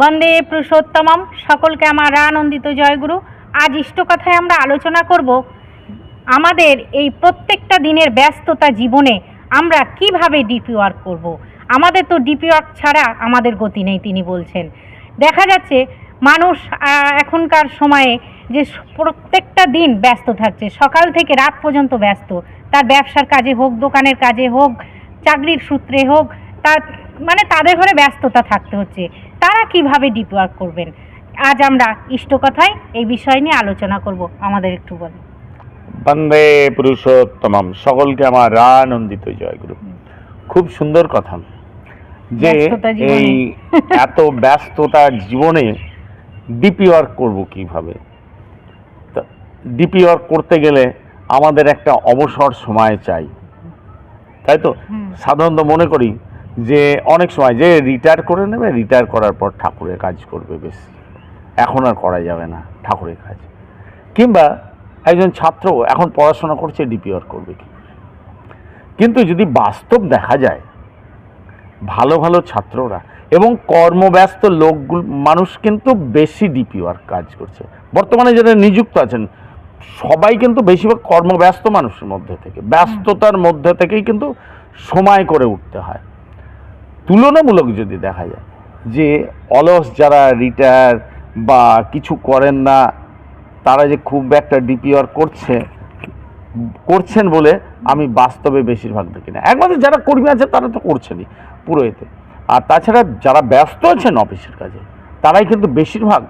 বন্দে পুরুষোত্তমম। সকলকে আমার আনন্দিত জয়গুরু। আজ ইষ্টকথায় আমরা আলোচনা করব আমাদের এই প্রত্যেকটা দিনের ব্যস্ততা জীবনে আমরা কীভাবে ডিপি ওয়ার্ক করব। আমাদের তো ডিপি ওয়ার্ক ছাড়া আমাদের গতি নেই, তিনি বলছেন। দেখা যাচ্ছে মানুষ এখনকার সময়ে যে প্রত্যেকটা দিন ব্যস্ত থাকছে। সকাল থেকে রাত পর্যন্ত ব্যস্ত। তার ব্যবসার কাজে হোক, দোকানের কাজে হোক, চাকরির সূত্রে হোক, তার মানে তাদের ঘরে ব্যস্ততা থাকতে হচ্ছে। তারা কীভাবে ডিপ ওয়ার্ক করবেন? আজ আমরা ইষ্টকথায় এই বিষয় নিয়ে আলোচনা করব। আমাদের একটু বলুন। বন্দে পুরুষোত্তমম। সকলকে আমার আনন্দিত জয়গুরু। খুব সুন্দর কথা। যে এই এত ব্যস্ততা জীবনে ডিপি ওয়ার্ক করব কীভাবে? ডিপি ওয়ার্ক করতে গেলে আমাদের একটা অবসর সময় চাই। তাই তো? সাধারণত মনে করি যে অনেক সময় যে রিটায়ার করে নেবে রিটায়ার করার পর ঠাকুরের কাজ করবে বেশি। এখন আর করা যাবে না ঠাকুরের কাজ। কিংবা একজন ছাত্র এখন পড়াশোনা করছে ডিপিআর করবে কি কিন্তু যদি বাস্তব দেখা যায়, ভালো ভালো ছাত্ররা এবং কর্মব্যস্ত লোকগুলো, মানুষ কিন্তু বেশি ডিপিআর কাজ করছে। বর্তমানে যারা নিযুক্ত আছেন, সবাই কিন্তু বেশিরভাগ কর্মব্যস্ত মানুষের মধ্যে থেকে, ব্যস্ততার মধ্যে থেকেই কিন্তু সময় করে উঠতে হয়। তুলনামূলক যদি দেখা যায় যে অলস যারা রিটায়ার বা কিছু করেন না তারা যে খুব একটা ডিপিআর করছে করছেন বলে আমি বাস্তবে বেশিরভাগ দেখি না। একমাত্র যারা কর্মী আছে তারা তো করছেনই পুরো এতে। আর তাছাড়া যারা ব্যস্ত আছেন অফিসের কাজে তারাই কিন্তু বেশিরভাগ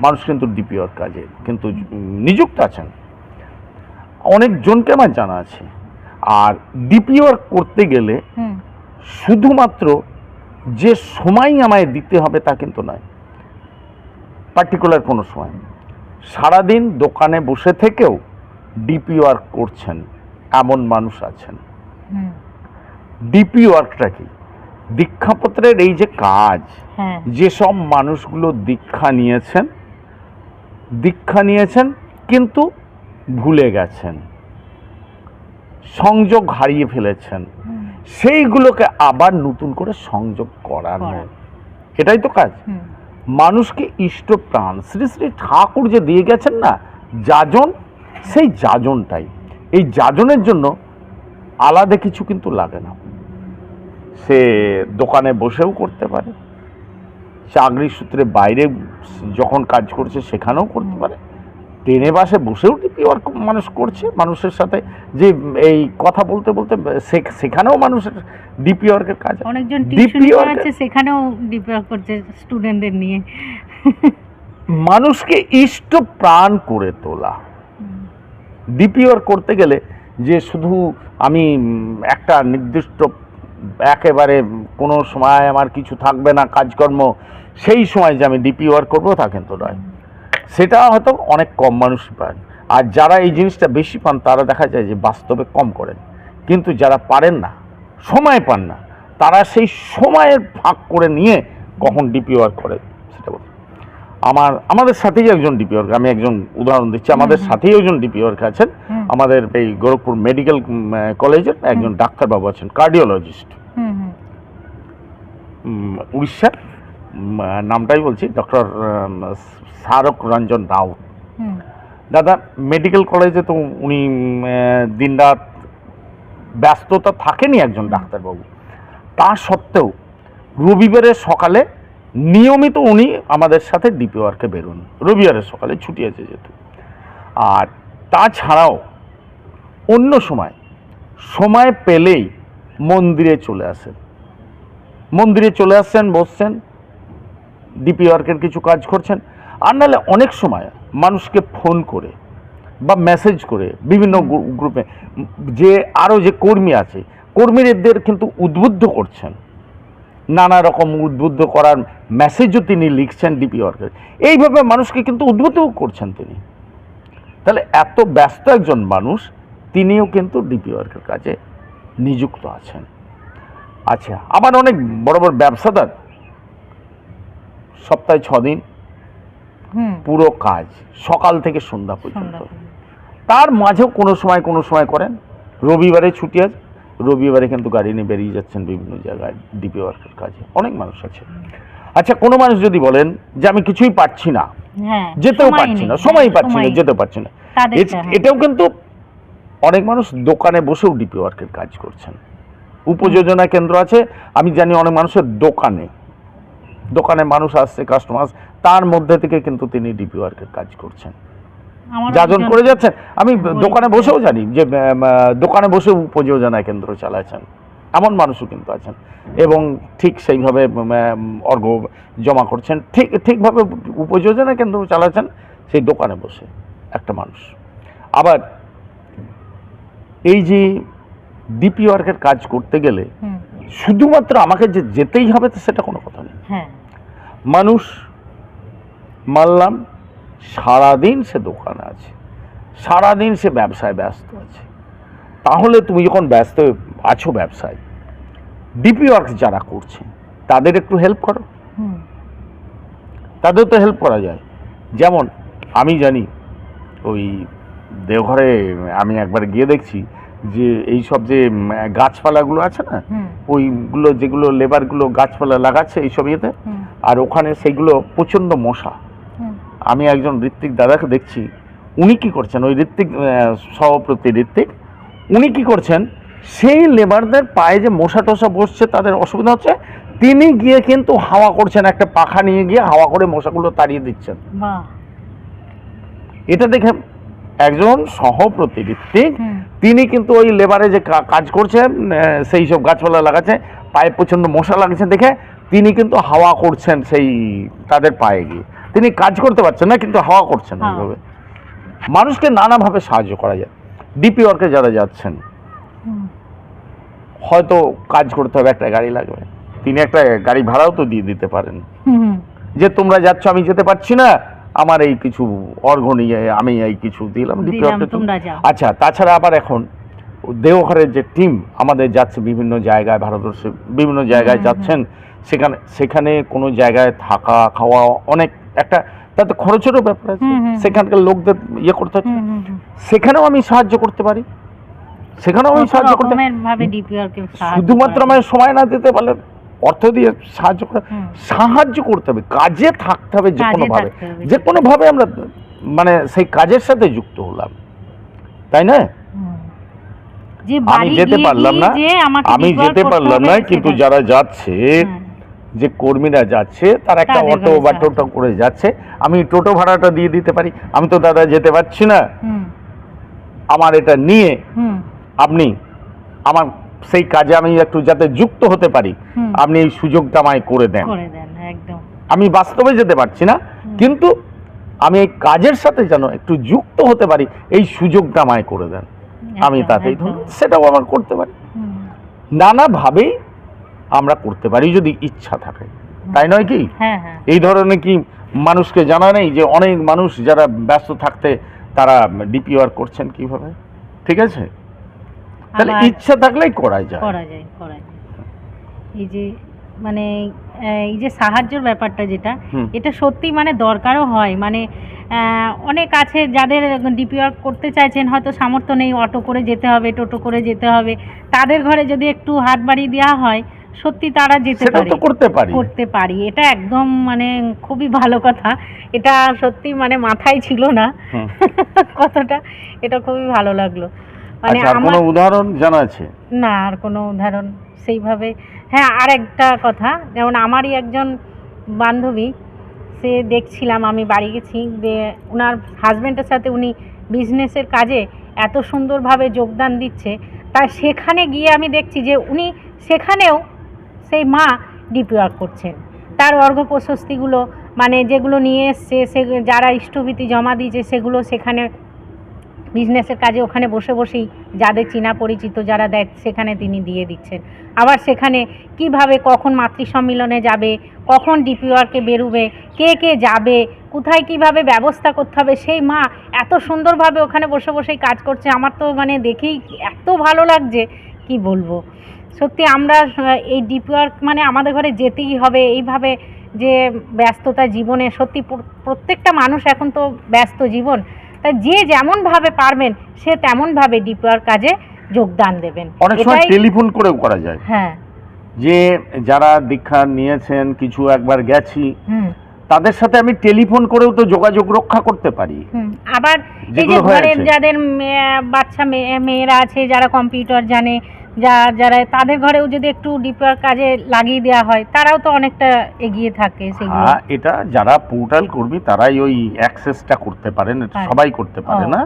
মানুষ কিন্তু ডিপিআর কাজে কিন্তু নিযুক্ত আছেন। অনেকজনকে আমার জানা আছে। আর ডিপিআর করতে গেলে শুধুমাত্র যে সময় আমায় দিতে হবে তা কিন্তু নয়। পার্টিকুলার কোনো সময় সারাদিন দোকানে বসে থেকেও ডিপি ওয়ার্ক করছেন এমন মানুষ আছেন। ডিপি ওয়ার্কটা কি? দীক্ষাপত্রের এই যে কাজ হ্যাঁ। যেসব মানুষগুলো দীক্ষা নিয়েছেন দীক্ষা নিয়েছেন কিন্তু ভুলে গেছেন সংযোগ হারিয়ে ফেলেছেন সেইগুলোকে আবার নতুন করে সংযোগ করানো। করা। এটাই তো কাজ। মানুষকে ইষ্ট প্রাণ শ্রী শ্রী ঠাকুর যে দিয়ে গেছেন না যাজন সেই যাজনটাই। এই যাজনের জন্য আলাদা কিছু কিন্তু লাগে না। সে দোকানে বসেও করতে পারে। চাকরি সূত্রে বাইরে যখন কাজ করছে সেখানেও করতে পারে। ট্রেনে বাসে বসেও ডিপি ওয়ার্ক মানুষ করছে? মানুষের সাথে যে এই কথা বলতে বলতে সেখানেও মানুষের ডিপি ওয়ার্কের কাজ অনেকজন টিউশন আছে সেখানেও ডিপি ওয়ার্ক করছে স্টুডেন্টদের নিয়ে। মানুষকে ইষ্ট প্রাণ করে তোলা। ডিপিওর করতে গেলে যে শুধু আমি একটা নির্দিষ্ট একেবারে কোনো সময় আমার কিছু থাকবে না কাজকর্ম সেই সময় যে আমি ডিপি ডিপিওর করব তা কিন্তু নয়। সেটা হয়তো অনেক কম মানুষ পান। আর যারা এই জিনিসটা বেশি পান তারা দেখা যায় যে বাস্তবে কম করেন। কিন্তু যারা পারেন না সময় পান না তারা সেই সময়ের ভাগ করে নিয়ে কখন ডিপিওর করে সেটা বলতে আমার আমাদের সাথেই একজন ডিপিওর আমি একজন উদাহরণ দিচ্ছি। আমাদের সাথেই একজন ডিপিওর আছেন। আমাদের এই গোরখপুর মেডিকেল কলেজের একজন ডাক্তারবাবু আছেন কার্ডিওলজিস্ট উড়িষ্যার নামটাই বলছি ডক্টর শারক রঞ্জন হুম। দাদা মেডিকেল কলেজে তো উনি দিনরাত ব্যস্ততা থাকেনি একজন ডাক্তারবাবু। তা সত্ত্বেও রবিবারের সকালে নিয়মিত উনি আমাদের সাথে ডিপি ওয়ার্কে বেরোন। রবিবারের সকালে ছুটি আছে যেহেতু। আর তাছাড়াও অন্য সময় সময় পেলেই মন্দিরে চলে আসেন। মন্দিরে চলে আসছেন বসছেন ডিপি ওয়ার্কের কিছু কাজ করছেন। আর নাহলে অনেক সময় মানুষকে ফোন করে বা মেসেজ করে বিভিন্ন গ্রুপে যে আরও যে কর্মী আছে কর্মীদের কিন্তু উদ্বুদ্ধ করছেন। নানা রকম উদ্বুদ্ধ করার মেসেজও তিনি লিখছেন ডিপি ওয়ার্কের এইভাবে মানুষকে কিন্তু উদ্বুদ্ধও করছেন তিনি। তাহলে এত ব্যস্ত একজন মানুষ তিনিও কিন্তু ডিপি ওয়ার্কের কাজে নিযুক্ত আছেন। আচ্ছা আবার অনেক বড় বড় ব্যবসাদার সপ্তাহে ছ দিন। পুরো কাজ। সকাল থেকে সন্ধ্যা পর্যন্ত। তার মাঝেও কোনো সময় কোনো সময় করেন। রবিবারে ছুটি আছে। রবিবারে কিন্তু গাড়ি নিয়ে বেরিয়ে যাচ্ছেন বিভিন্ন জায়গায় ডিপি ওয়ার্কের কাজে। অনেক মানুষ আছে। আচ্ছা কোনো মানুষ যদি বলেন যে আমি কিছুই পাচ্ছি না হ্যাঁ যেতেও পারছি না হ্যাঁ, সময় পাচ্ছি না যেতে পারছি না। হ্যাঁ। এটাও কিন্তু অনেক মানুষ দোকানে বসেও ডিপি ওয়ার্কের কাজ করছেন। উপযোজনা কেন্দ্র আছে। আমি জানি অনেক মানুষের দোকানে দোকানে মানুষ আসছে কাস্টমার তার মধ্যে থেকে কিন্তু তিনি ডিপি ওয়ার্কের কাজ করছেন। যাজন করে যাচ্ছেন। আমি দোকানে বসেও জানি যে দোকানে বসে উপযোজনা কেন্দ্র চালাচ্ছেন। এমন মানুষও কিন্তু আছেন। এবং ঠিক সেইভাবে অর্ঘ জমা করছেন। ঠিক ঠিকভাবে উপযোজনা কেন্দ্র চালাচ্ছেন সেই দোকানে বসে একটা মানুষ। আবার এই যে ডিপি ওয়ার্কের কাজ করতে গেলে শুধুমাত্র আমাকে যে যেতেই হবে তো সেটা কোনো কথা নেই। হ্যাঁ। মানুষ মানলাম সারাদিন সে দোকানে আছে সারাদিন সে ব্যবসায় ব্যস্ত আছে। তাহলে তুমি যখন ব্যস্ত আছো ব্যবসায় ডিপি ওয়ার্কস যারা করছে তাদের একটু হেল্প করো। তাদের তো হেল্প করা যায়। যেমন আমি জানি ওই দেওঘরে আমি একবার গিয়ে দেখছি যে এই সব যে গাছপালাগুলো আছে না ওইগুলো যেগুলো লেবারগুলো গাছপালা লাগাচ্ছে এইসব ইয়েতে আর ওখানে সেইগুলো প্রচণ্ড মশা। আমি একজন ঋত্বিক দাদাকে দেখছি উনি কি করছেন? ওই ঋত্বিক সভাপতি ঋত্বিক উনি কি করছেন? সেই লেবারদের পায়ে যে মশা টশা বসছে তাদের অসুবিধা হচ্ছে তিনি গিয়ে কিন্তু হাওয়া করছেন একটা পাখা নিয়ে গিয়ে হাওয়া করে মশাগুলো তাড়িয়ে দিচ্ছেন। এটা দেখে একজন সহপ্রতি ঋত্বিক তিনি কিন্তু ওই লেবারে যে কাজ করছেন সেই সব গাছপালা লাগাচ্ছে পায়ে প্রচণ্ড মশা লাগছে দেখে তিনি কিন্তু হাওয়া করছেন সেই তাদের পায়ে গিয়ে। তিনি কাজ করতে পারছেন না কিন্তু হাওয়া করছেন হ্যাঁ। ওইভাবে। মানুষকে নানাভাবে সাহায্য করা যায়। ডিপি ওয়ার্কে যারা যাচ্ছেন হয়তো কাজ করতে হবে একটা গাড়ি লাগবে। তিনি একটা গাড়ি ভাড়াও তো দিয়ে দিতে পারেন। যে তোমরা যাচ্ছ আমি যেতে পারছি না আমার এই কিছু অর্ঘ নিয়ে আমি এই কিছু দিলাম। আচ্ছা তাছাড়া আবার এখন দেওঘরের যে টিম আমাদের যাচ্ছে বিভিন্ন জায়গায় ভারতবর্ষে বিভিন্ন জায়গায়। যাচ্ছেন সেখানে সেখানে কোনো জায়গায় থাকা খাওয়া অনেক একটা তাতে খরচেরও ব্যাপার আছে। সেখানকার লোকদের ইয়ে করতে হচ্ছে। সেখানেও আমি সাহায্য করতে পারি সেখানেও আমি সাহায্য করতে শুধুমাত্র আমার সময় না দিতে পারলে অর্থ দিয়ে সাহায্য করে। সাহায্য করতে হবে কাজে থাকতে হবে যে কাজে কোনো ভাবে। থাকতে যে কোনো ভাবে আমরা মানে সেই কাজের সাথে যুক্ত হলাম। তাই না? আমি যেতে পারলাম না আমি যেতে পারলাম না কিন্তু যারা যাচ্ছে। যে কর্মীরা যাচ্ছে তারা একটা অটো বা টোটো করে যাচ্ছে। আমি টোটো ভাড়াটা দিয়ে দিতে পারি। আমি তো দাদা যেতে পারছি না। আমার এটা নিয়ে আপনি আমার সেই কাজে আমি একটু যাতে যুক্ত হতে পারি আপনি এই সুযোগটা আমায় করে দেন। করে দেন আমি বাস্তবে যেতে পারছি না কিন্তু আমি এই কাজের সাথে যেন একটু যুক্ত হতে পারি এই সুযোগটা আমায় করে দেন। আমি তাতেই ধরুন সেটাও আমার করতে পারি। নানাভাবেই আমরা করতে পারি যদি ইচ্ছা থাকে। তাই নয় কি? হ্যাঁ হ্যাঁ। এই ধরনের কি মানুষকে জানা নেই যে অনেক মানুষ যারা ব্যস্ত থাকতে তারা ডিপিআর করছেন কীভাবে? ঠিক আছে? তাহলে ইচ্ছা থাকলেই করা যায়। করা যায় করা যায়। এই যে মানে এই যে সাহায্যের ব্যাপারটা যেটা এটা সত্যি মানে দরকারও হয়। মানে অনেক আছে যাদের ডিপিআর করতে চাইছেন হয়তো সামর্থ্য নেই অটো করে যেতে হবে টোটো করে যেতে হবে। তাদের ঘরে যদি একটু হাত বাড়িয়ে দেওয়া হয় সত্যি তারা যেতে পারে। করতে পারি। করতে পারি। এটা একদম মানে খুবই ভালো কথা। এটা সত্যি মানে মাথায় ছিল না। কথাটা এটা খুবই ভালো লাগল। মানে আর আমার কোনো উদাহরণ জানা আছে? না আর কোনো উদাহরণ সেইভাবে। হ্যাঁ আর একটা কথা যেমন আমারই একজন বান্ধবী সে দেখছিলাম আমি বাড়ি গেছি যে ওনার হাজব্যান্ডের সাথে উনি বিজনেসের কাজে এত সুন্দরভাবে যোগদান দিচ্ছে। তাই সেখানে গিয়ে আমি দেখছি যে উনি সেখানেও সেই মা ডিপি ওয়ার্ক করছেন। তার অর্ঘ প্রশস্তিগুলো মানে যেগুলো নিয়ে এসছে সে যারা ইষ্টভীতি জমা দিয়েছে সেগুলো সেখানে বিজনেসের কাজে ওখানে বসে বসেই যাদের চেনা পরিচিত যারা দেয় সেখানে তিনি দিয়ে দিচ্ছেন। আবার সেখানে কীভাবে কখন মাতৃ সম্মিলনে যাবে, কখন ডিপিওয়ারকে বেরোবে, কে কে যাবে, কোথায় কীভাবে ব্যবস্থা করতে হবে, সেই মা এত সুন্দরভাবে ওখানে বসে বসেই কাজ করছে, আমার তো মানে দেখেই এত ভালো লাগছে, কি বলব? সত্যি আমরা এই ডিপিওয়ার্ক মানে আমাদের ঘরে যেতেই হবে, এইভাবে যে ব্যস্ততা জীবনে সত্যি প্রত্যেকটা মানুষ এখন তো ব্যস্ত জীবন। তাই যে যেমনভাবে পারবেন সে তেমনভাবে ডিপিওর কাজে যোগদান দেবেন। অনেক সময় টেলিফোন করেও করা যায়। হ্যাঁ। যে যারা দীক্ষা নিয়েছেন কিছু একবার গেছি তাদের সাথে আমি টেলিফোন করেও তো যোগাযোগ রক্ষা করতে পারি। আবার এই যে ঘরের যাদের বাচ্চা মেয়েরা আছে যারা কম্পিউটার জানে যা যারা তাদের ঘরেও যদি একটু ডিপার কাজে লাগিয়ে দেওয়া হয় তারাও তো অনেকটা এগিয়ে থাকে সেগুলো। হ্যাঁ, এটা যারা পোর্টাল কর্মী তারাই ওই অ্যাক্সেসটা করতে পারেন এটা হ্যাঁ। সবাই করতে পারে না?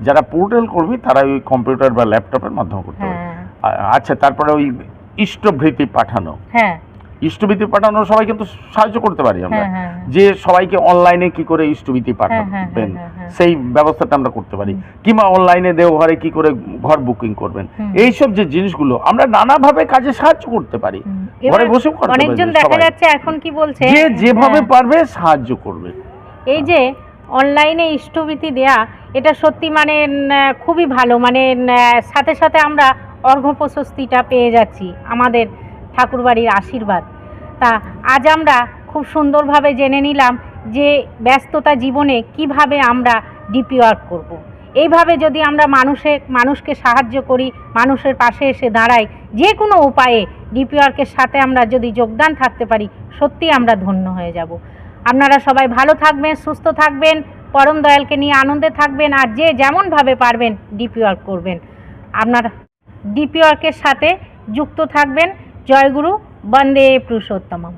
যারা পোর্টাল কর্মী তারা ওই কম্পিউটার বা ল্যাপটপের মাধ্যমে করতে পারে। হ্যাঁ। আচ্ছা তারপরে ওই ইষ্টভৃতি পাঠানো। হ্যাঁ। ইষ্টভৃতি পাঠানো সবাই কিন্তু সাহায্য করতে পারি আমরা। হ্যাঁ হ্যাঁ যে সবাইকে অনলাইনে কি করে ইষ্টভৃতি পাঠাবেন হ্যাঁ, হ্যাঁ, হ্যাঁ, হ্যাঁ। সেই ব্যবস্থাটা আমরা করতে পারি। কিংবা অনলাইনে দেওঘরে কি করে ঘর বুকিং করবেন। এইসব যে জিনিসগুলো আমরা নানাভাবে কাজে সাহায্য করতে পারি। ঘরে পারি অনেকজন দেখা যাচ্ছে এখন কি বলছে যে যেভাবে হ্যাঁ, পারবে সাহায্য করবে। এই যে অনলাইনে ইষ্টভীতি দেয়া এটা সত্যি মানে খুবই ভালো। মানে সাথে সাথে আমরা অর্ঘ্য প্রশস্তিটা পেয়ে যাচ্ছি আমাদের ঠাকুরবাড়ির আশীর্বাদ। তা আজ আমরা খুব সুন্দরভাবে জেনে নিলাম যে ব্যস্ততা জীবনে কীভাবে আমরা ডিপি ওয়ার্ক করব। এইভাবে যদি আমরা মানুষের মানুষকে সাহায্য করি, মানুষের পাশে এসে দাঁড়াই, যে কোনো উপায়ে ডিপি ওয়ার্কের সাথে আমরা যদি যোগদান থাকতে পারি, সত্যি আমরা ধন্য হয়ে যাব। আপনারা সবাই ভালো থাকবেন, সুস্থ থাকবেন, পরম দয়ালকে নিয়ে আনন্দে থাকবেন আর যে যেমনভাবে পারবেন ডিপি ওয়ার্ক করবেন। আপনারা ডিপি ওয়ার্কের সাথে যুক্ত থাকবেন। জয়গুরু বন্দে পুরুষোত্তমম।